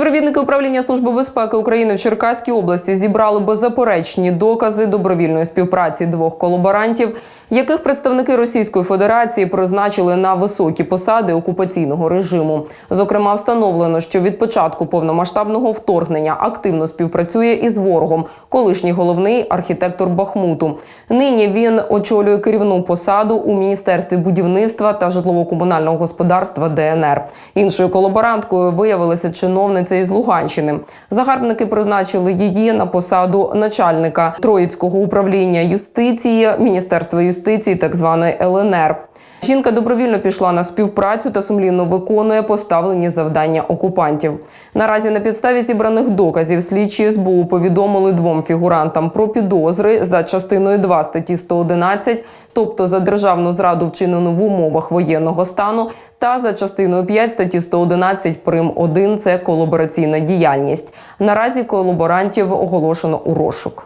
Працівники управління Служби безпеки України в Черкаській області зібрали беззаперечні докази добровільної співпраці двох колаборантів, яких представники Російської Федерації призначили на високі посади окупаційного режиму. Зокрема, встановлено, що від початку повномасштабного вторгнення активно співпрацює із ворогом, колишній головний архітектор Бахмуту. Нині він очолює керівну посаду у міністерстві будівництва та житлово-комунального господарства ДНР. Іншою колаборанткою виявилася чиновниця із Луганщини. Загарбники призначили її на посаду начальника Троїцького управління юстиції Міністерства юстиції, так званої ЛНР. Жінка добровільно пішла на співпрацю та сумлінно виконує поставлені завдання окупантів. Наразі на підставі зібраних доказів слідчі СБУ повідомили двом фігурантам про підозри за частиною 2 статті 111, тобто за державну зраду вчинену в умовах воєнного стану, та за частиною 5 статті 111 прим 1 – це колабораційна діяльність. Наразі колаборантів оголошено у розшук.